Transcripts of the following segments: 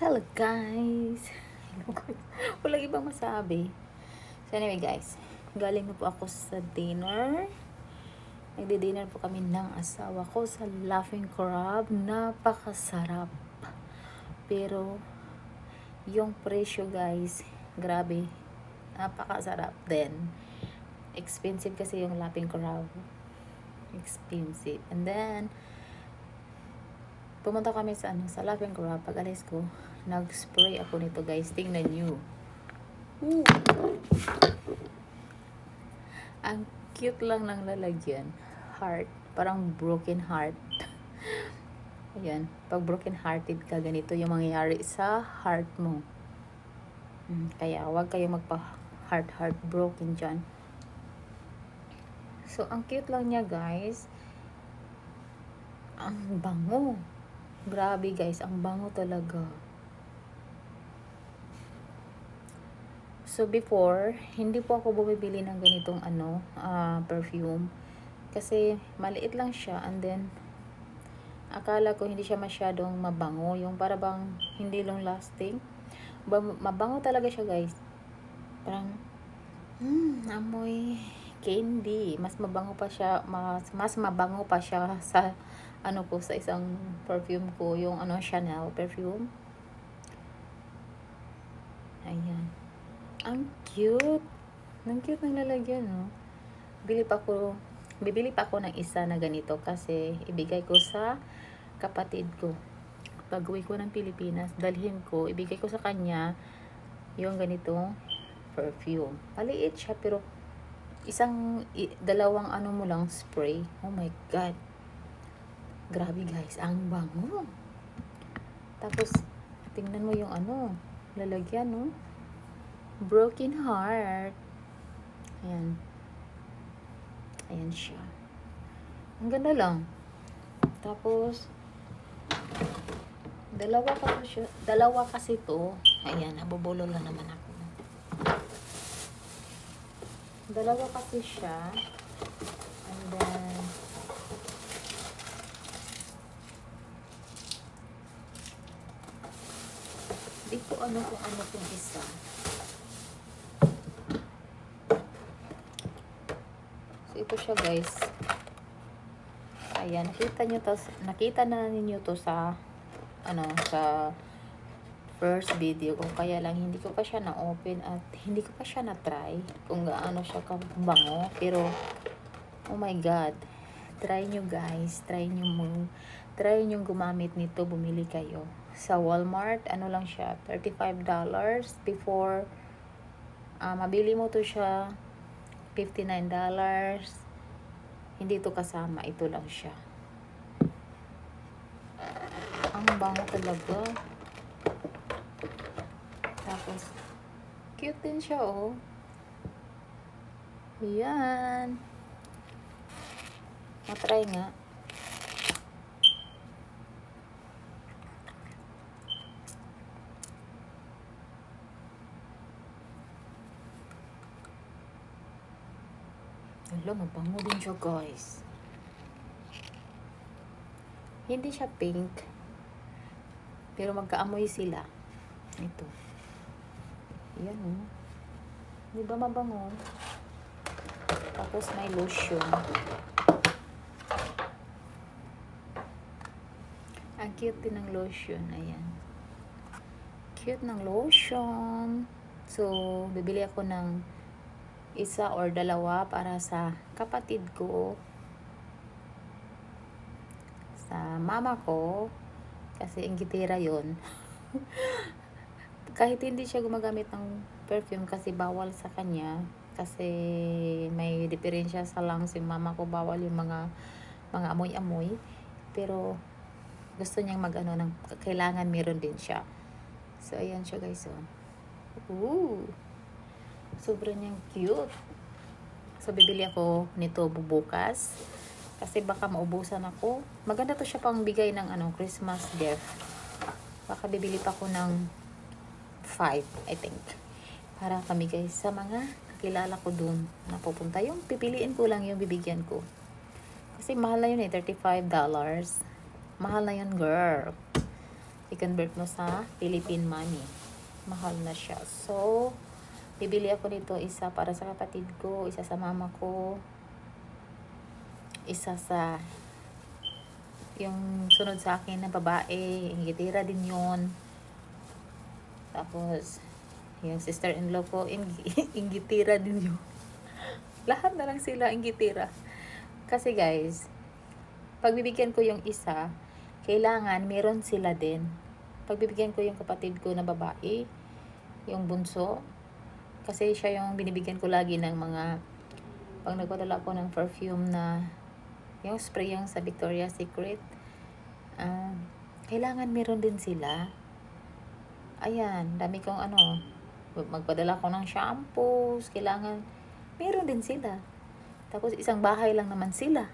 Hello guys! Walang ibang masabi. So anyway guys, galing na po ako sa dinner. Nagdi-dinner po kami ng asawa ko sa Laughing Crab. Napakasarap. Pero, yung presyo guys, grabe. Napakasarap din. Expensive kasi yung Laughing Crab. Expensive. And then, pumunta kami sa ano sa Laughing Crab pag alis ko nag-spray ako nito guys. Tingnan nyo. Ooh. ang cute lang ng lalagyan. Heart. Parang broken heart. Ayan. Pag broken hearted ka ganito yung mangyayari sa heart mo. Mm, kaya wag kayo magpa heart heart broken dyan. So ang cute lang niya guys. Ang bango. Grabe guys, ang bango talaga. So before, hindi po ako bumibili ng ganitong ano, ah, perfume. Kasi maliit lang siya and then akala ko hindi siya masyadong mabango. Yung para bang hindi long lasting. Ba- mabango talaga siya guys. Parang, hmm, amoy candy. Mas mabango pa siya, mas, mas mabango pa siya sa ano ko sa isang perfume ko, yung ano Chanel perfume. Ayan. Ang cute. Ang cute ng lalagyan, no? Bili pa ko, bibili pa ako ng isa na ganito kasi ibigay ko sa kapatid ko. Pag uwi ko ng Pilipinas, dalhin ko, ibigay ko sa kanya yung ganitong perfume. Maliit siya pero isang dalawang ano mo lang spray. Oh my god. Grabe guys, ang bango. Tapos, tingnan mo yung ano, lalagyan, no? Broken heart. Ayan. Ayan siya. Ang ganda lang. Tapos, dalawa kasi siya, dalawa kasi to. Ayan, nabubulol na naman ako. Dalawa kasi siya. And then, Di ko ano kung ano kung isa. Ito siya guys. Ayan, nakita nyo to, nakita na ninyo to sa, ano, sa first video ko. Kaya lang, hindi ko pa siya na-open at hindi ko pa siya na-try kung gaano siya kabango. Pero, oh my God. Try nyo guys. Try nyo mo. Try nyo gumamit nito. Bumili kayo sa Walmart, ano lang siya, $35 before ah, mabili mo to siya $59 hindi to kasama, ito lang siya. Ang bango talaga. Tapos cute din siya oh. Yan matry nga Hala, mabango din siya, guys. Hindi siya pink. Pero magkaamoy sila. Ito. Yan, oh. Di ba mabango? Tapos may lotion. Ang cute din ng lotion. Ayan. Cute ng lotion. So, bibili ako ng isa or dalawa para sa kapatid ko. Sa mama ko. Kasi ingitira yon kahit hindi siya gumagamit ng perfume kasi bawal sa kanya. Kasi may diferensya sa lungs yung mama ko. Bawal yung mga mga amoy-amoy. Pero gusto niyang mag ano ng kailangan meron din siya. So ayan siya guys oh. Ooh. Sobrang niyang cute. So, bibili ako nito bubukas. Kasi baka maubusan ako. Maganda to siya pang bigay ng ano, Christmas gift. Baka bibili pa ako ng 5, I think. Para kami guys sa mga kakilala ko dun na pupunta. Yung pipiliin ko lang yung bibigyan ko. Kasi mahal na yun eh, $35. Mahal na yun, girl. i-convert mo sa Philippine money. Mahal na siya. So, bibili ako nito isa para sa kapatid ko, isa sa mama ko, isa sa yung sunod sa akin na babae, ingitira din yon Tapos, yung sister-in-law ko, ing inggitira din yun. Lahat na lang sila inggitira. Kasi guys, pagbibigyan ko yung isa, kailangan meron sila din. Pagbibigyan ko yung kapatid ko na babae, yung bunso, kasi siya yung binibigyan ko lagi ng mga, pag nagpadala ko ng perfume na, yung spray yung sa Victoria's Secret, ah, kailangan meron din sila. Ayan, dami kong ano, magpadala ko ng shampoos, kailangan, meron din sila. Tapos isang bahay lang naman sila.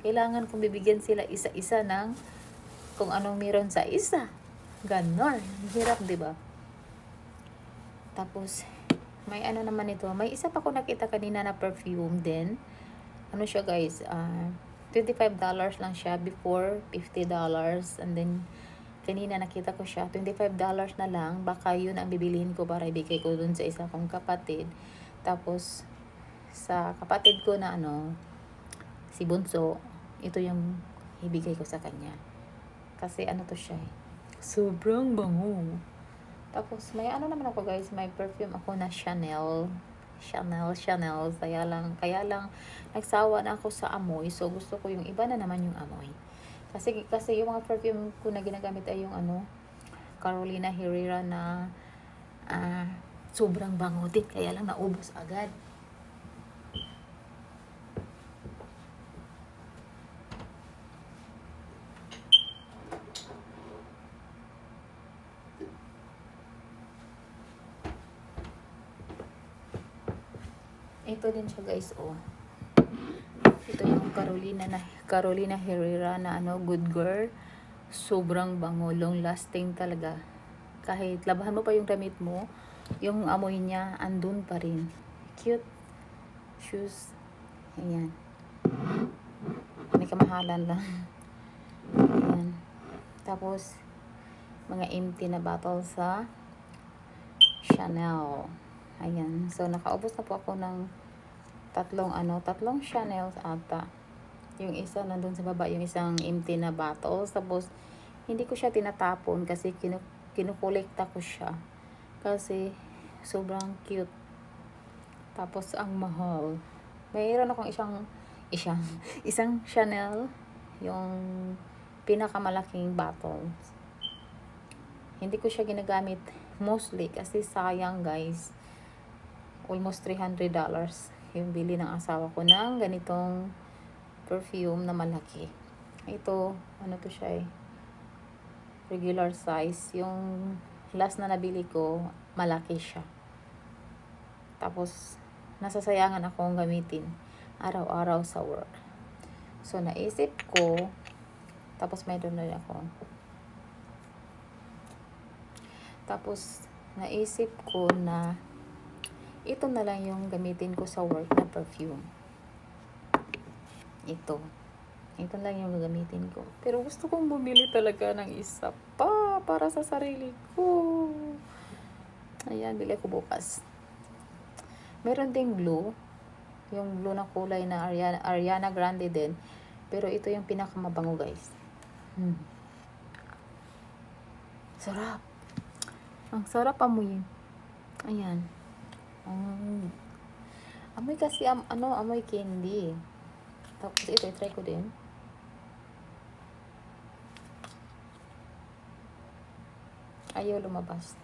Kailangan kong bibigyan sila isa-isa ng kung anong meron sa isa. Ganon. Hirap, di ba? Tapos, may ano naman ito. May isa pa ko nakita kanina na perfume din. Ano siya guys? ah $25 lang siya before $50. And then, kanina nakita ko siya, $25 na lang. Baka yun ang bibilihin ko para ibigay ko dun sa isa kong kapatid. Tapos, sa kapatid ko na ano, si Bunso, ito yung ibigay ko sa kanya. Kasi ano to siya eh. Sobrang bango. Tapos may ano naman ako guys, may perfume ako na Chanel. Chanel, Chanel. Kaya lang, kaya lang nagsawa na ako sa amoy. So gusto ko yung iba na naman yung amoy. Kasi kasi yung mga perfume ko na ginagamit ay yung ano, Carolina Herrera na ah, sobrang bango din. Kaya lang naubos agad. Ito din siya guys, oh. Ito yung Carolina na Carolina Herrera na ano, good girl. Sobrang bango, long lasting talaga. Kahit labahan mo pa yung damit mo, yung amoy niya andun pa rin. Cute shoes. Ayan. May kamahalan lang. Ayan. Tapos, mga empty na bottle sa Chanel. Ayan. So, nakaubos na po ako ng tatlong ano, tatlong Chanel ata. Yung isa nandun sa baba, yung isang empty na bottles. Tapos, hindi ko siya tinatapon kasi kinu kinukolekta ko siya. Kasi, sobrang cute. Tapos, ang mahal. Mayroon akong isang, isang, isang Chanel, yung pinakamalaking bottle. Hindi ko siya ginagamit mostly kasi sayang guys. Almost $300 yung bili ng asawa ko ng ganitong perfume na malaki. Ito, ano to siya eh, regular size. Yung last na nabili ko, malaki siya. Tapos, nasasayangan akong gamitin araw-araw sa work. So, naisip ko, tapos may doon na ako. Tapos, naisip ko na ito na lang yung gamitin ko sa work na perfume. Ito. Ito lang yung gagamitin ko. Pero gusto kong bumili talaga ng isa pa para sa sarili ko. Ayan, bili ko bukas. Meron ding blue. Yung blue na kulay na Ariana, Ariana Grande din. Pero ito yung pinakamabango guys. Hmm. Sarap. Ang sarap amoy. Ayan. Mm. Amoy kasi, am, ano, amoy candy. Tapos ito, try ko din. Ayaw lumabas.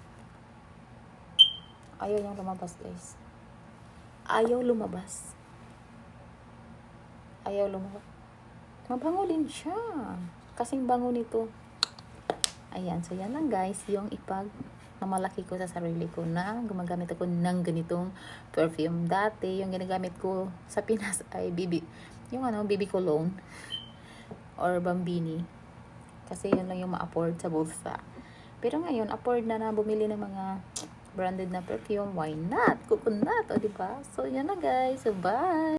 Ayaw niyang lumabas, guys. Ayaw lumabas. Ayaw lumabas. Mabango din siya. Kasing bango nito. Ayan, so yan lang guys, yung ipag na malaki ko sa sarili ko na gumagamit ako ng ganitong perfume. Dati, yung ginagamit ko sa Pinas ay BB, yung ano, BB cologne or Bambini. Kasi yun lang yung ma-afford sa bulsa. Pero ngayon, afford na na bumili ng mga branded na perfume. Why not? Coconut, o diba? So, yan na guys. So, bye!